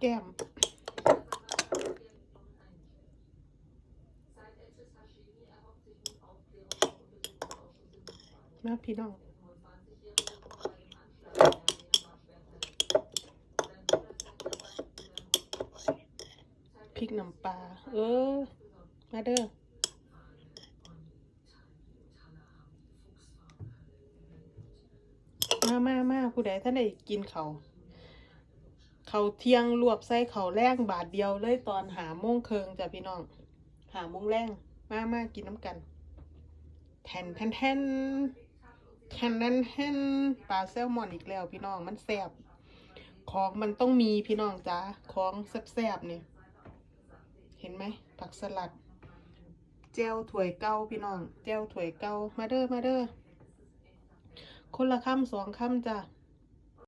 แก้ม มาพี่น้องพริกน้ำปลา เออ มาเด้อมามามาผู้ใดท่านได้กินเขา เขาเที่ยงรวบใส่เขาแรงบาทเดียวเลยตอนหาโมงเคิงจ้ะพี่น้อง หาโมงแรงมากมากินน้ำกันแทนแทนแทนแทนแทนแทนปลาแซลมอนอีกแล้วพี่น้องมันแซบของมันต้องมีพี่น้องจ้าของแซบๆเนี่ยเห็นไหมผักสลัดเจลถ้วยเก้าพี่น้องเจลถ้วยเก้ามาเด้อมาเด้อคนละคำสองคำจ้ะ